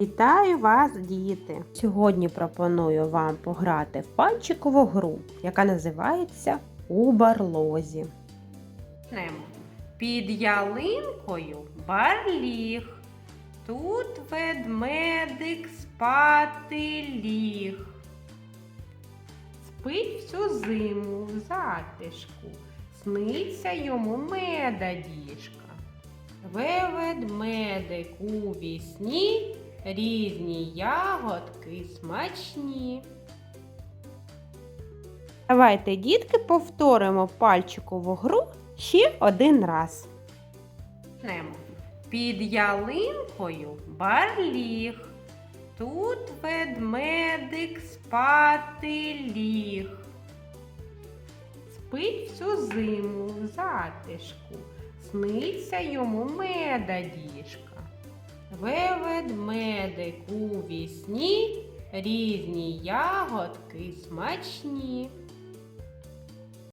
Вітаю вас, діти! Сьогодні пропоную вам пограти в пальчикову гру, яка називається У барлозі. Під ялинкою барліг. Тут ведмедик спати ліг. Спить всю зиму в затишку, сниться йому меда діжка. Ве ведмедик у вісні, різні ягодки смачні. Давайте, дітки, повторимо пальчикову гру ще один раз. Під ялинкою барліг. Тут ведмедик спати ліг. Спить всю зиму в затишку, сниться йому меда діжка. Ве ведмедик у вісні, різні ягодки смачні.